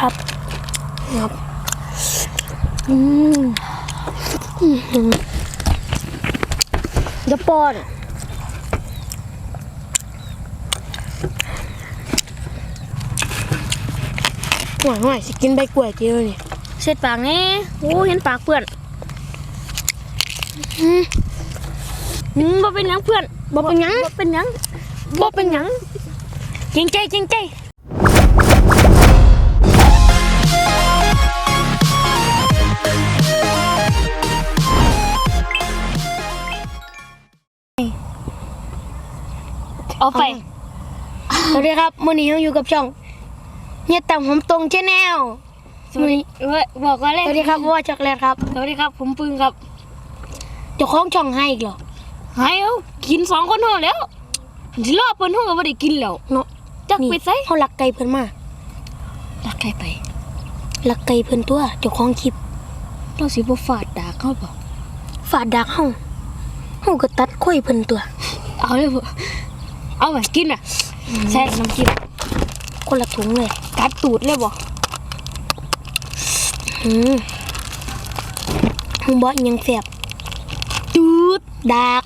ครับครับอืมอืมเดี๋ยวป้อนหวานหวานสิกินใบกล้วยเจียวนี่เสร็จปากนี่โอ้เห็นปากเพื่อนอืมอืมบ่เป็นหยังเพื่อนบ่เป็นหยังบ่เป็นหยังบ่เป็นหยังเก่งใจเก่งใจ เอาไป สวัสดีครับมื้อนี้เราอยู่กับช่องเฮียต่ำผมตรงชแนลสวัสดีเว้ยบอกกันเลยสวัสดีครับว่าช็อกโกแลตครับ สวัสดีครับ ผมปึงครับเจ้าของช่องให้อีกเหรอให้เอากินสองคนเท่าแล้วสิรอบเพิ่นเฮาก็บ่ได้กินแล้วเนาะจักไปไสเขาลักไก่เพิ่นมารักใครไปลักไก่เพิ่นตัวเจ้าของคลิปเราสิบ่ฟาดดากเขาบ่ฝาดดักเฮาเฮาก็ตัดค่อยเพิ่นตัว เอาเลยบ่ เอาไปกินอะใส่น้ำจิ้มคนละถุงเลย กัดตูดเลยบ่อืมผมบอกอิหยังแสบตูดดาก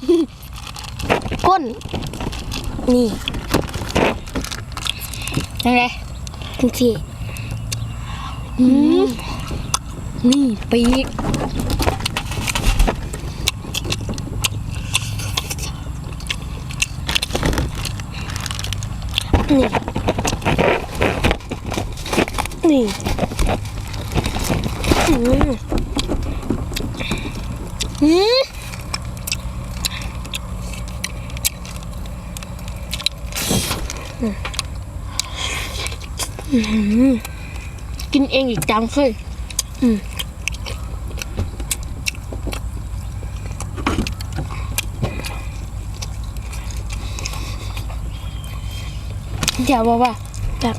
ก้น นี่จังไดจังซี่นี่ปีก นี่นี่อืมอืมอืมกินเองอีกจังเคยอืม อย่าบอกว่าแบบ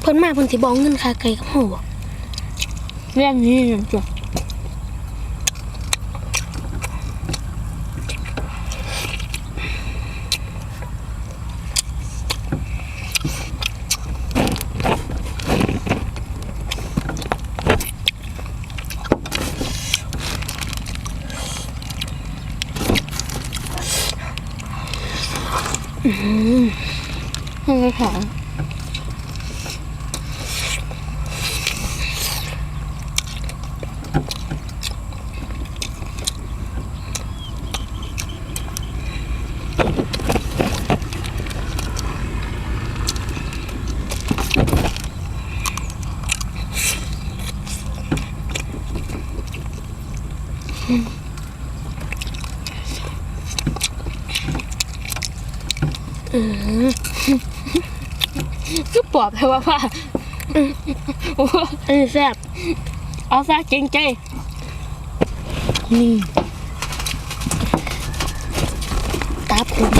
เพิ่นมาเพิ่นสิบอกเงินค่าไก่กับเฮาบ่เรื่องนี้อย่างจ้ะ ให้ค่ะ ก็ปอบไปว่าว่าโอ้อันนี้แซ่บเอาซะเก่งใจนี่ตาผม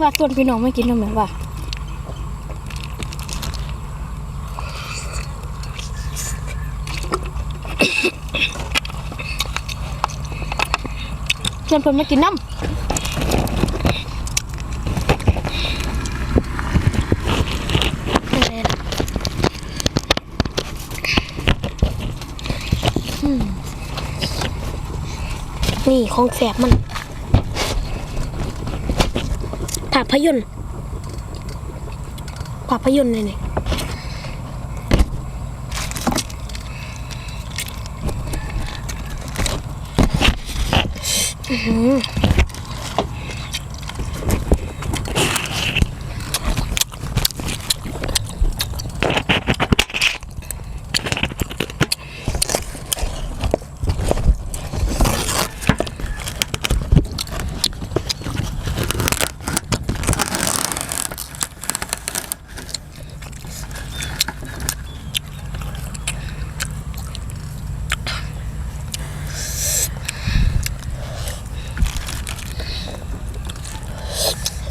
ว่าต้นพี่น้องไม่กินทำไมวะ ชวนเพิ่นมากินน้อะไรล่ะอืมนี่ของแสบมันภาพยนตร์ภาพยนตร์เลยนี่อื้ อ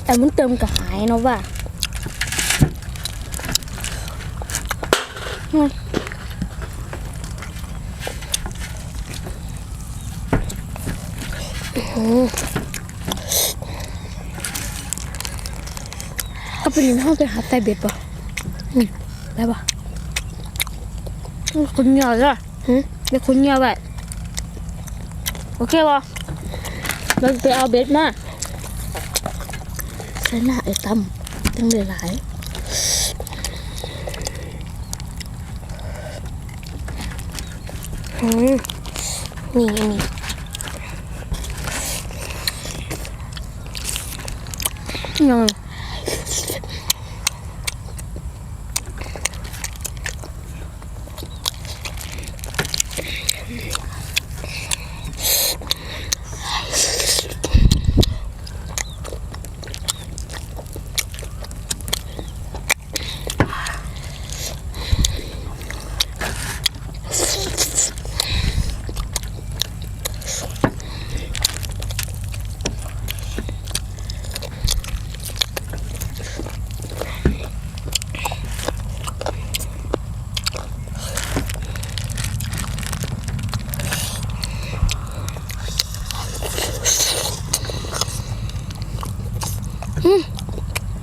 แต่มันเติมกระหายเนาะว่าเอาไปลินห้องไปหาไตเบ็ดป่ะอืมได้ป่ะคุณเหนียวจ้ะหืมเดี๋ยวคุณเหนียวแบบโอเคป่ะเราไปเอาเบ็ดมา ใช้หน้าไอ้ตั้มตั้งเลยหลายอืมนี่อันนี้นอน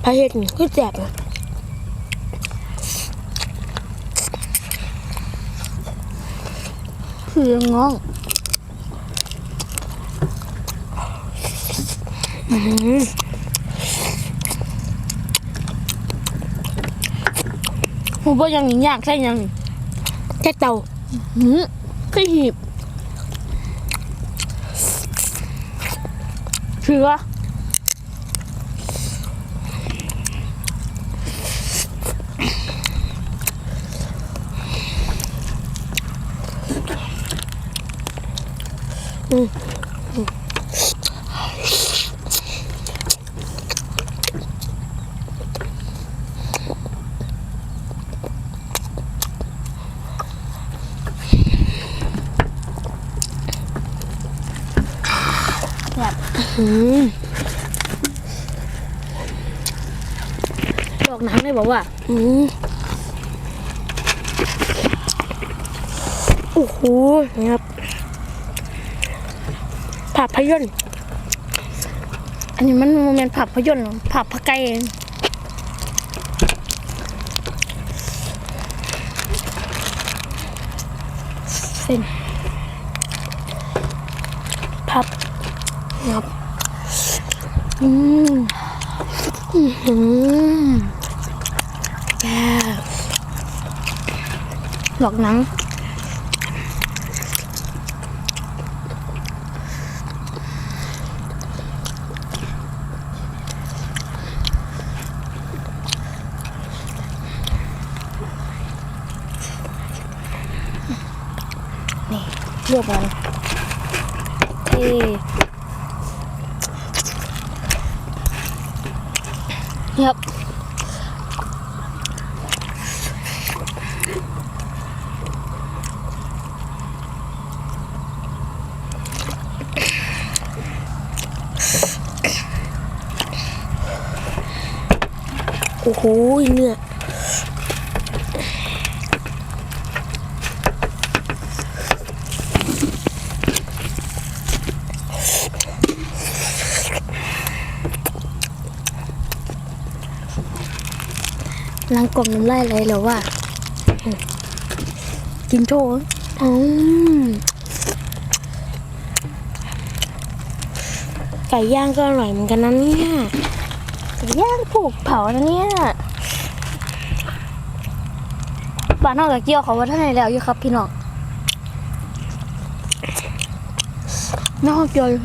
ระเห็ดนี่คือแจกนะคือง้องอื้อหือหูบ่ยังยากใช่ยังแค่เต่าหืมก็หีบคือ ว่าดอกน้ำเลยบอกว่า อืมโอ้โหนะครับ ภาพยนตร์อันนี้มันโมเมนต์ภาพยนตร์ภาพพะไกเองเส้นพับนะครับอืมอือหือแย่ดอกหนัง นี่ เลือกมันเท่ครับโอ้โหเนื้อ ล้างกล่องน้ำลายอะไรแล้วว่ากินโชว์อืมไก่ย่างก็อร่อยเหมือนกันนะเนี่ยย่างผูกเผานะเนี่ยบ้านนอกจากเกี่ยวเขาว่าท่านไหนแล้วอยู่ครับพี่น้องน่าเกี่ยวอยู่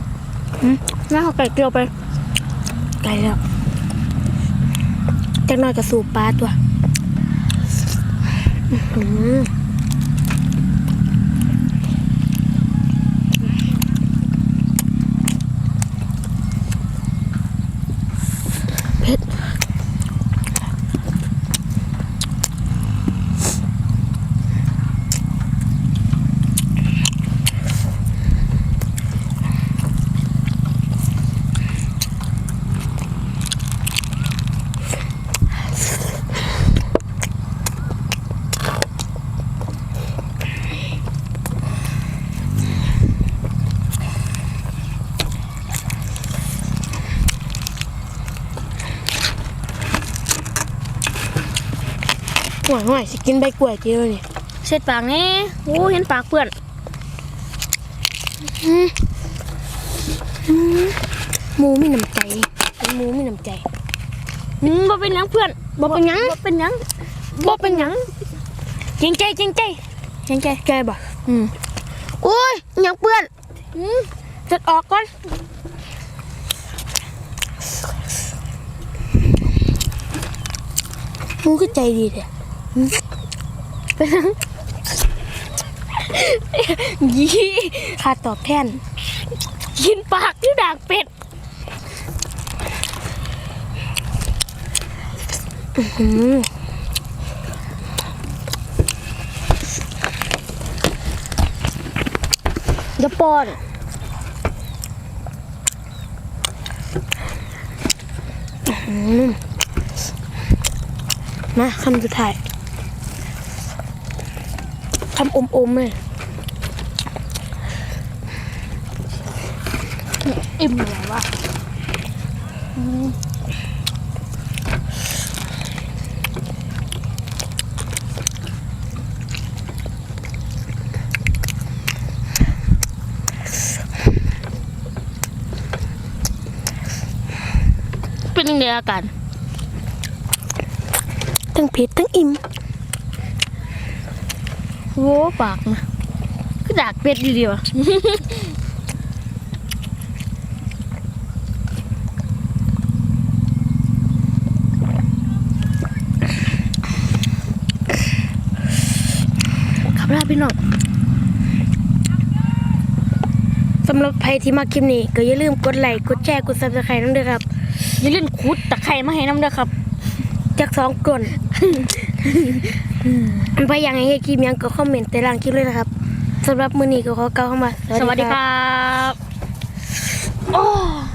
แม่เขาไก่เกี่ยวไปไก่แล้ว จะน้อยกับสูบปลาตัว อื ห่วยห่วยสิกินใบกล้วยเจียวนี่เช็ดปากนี่โอ้เห็นปากเปื่อนหมูมีน้ำใจเป็นหมูมีน้ำใจอืมบ่เป็นหยังเพื่อนบ่เป็นหยังบ่เป็นหยังบ่เป็นหยังจริงใจจริงใจจริงใจแกบ่อืมโอ้ยหยังเปื้อนอืมจัดออกก่อนหมูคือใจดีแท้เป็นหยัง ยี่ค่าตอบแทน กินปากที่ด่ากเป็ดอืมอย่าป้อนมาคำสุดท้าย คำอมๆเลยอิ่มเลยวะเป็นยังไงอาการทั้งเผ็ดทั้งอิ่ม โว้ปากนะก็ดากเป็ดดีดีวะขับลาพี่น้องสำหรับใครที่มาคลิปนี้ ก็อย่าลืมกดไลค์กดแชร์กดซับสไครต์น้ำด้วยครับ อย่าลืมขุดตะไคร้มาให้น้ำเด้อครับ จากสองกลน อันพยังไงคลิปยังก็คอมเมนต์ใต้ล่างคลิปเลยนะครับสำหรับมื้อนี้ก็ขอกล่าวคำว่าสวัสดีครับ โอ้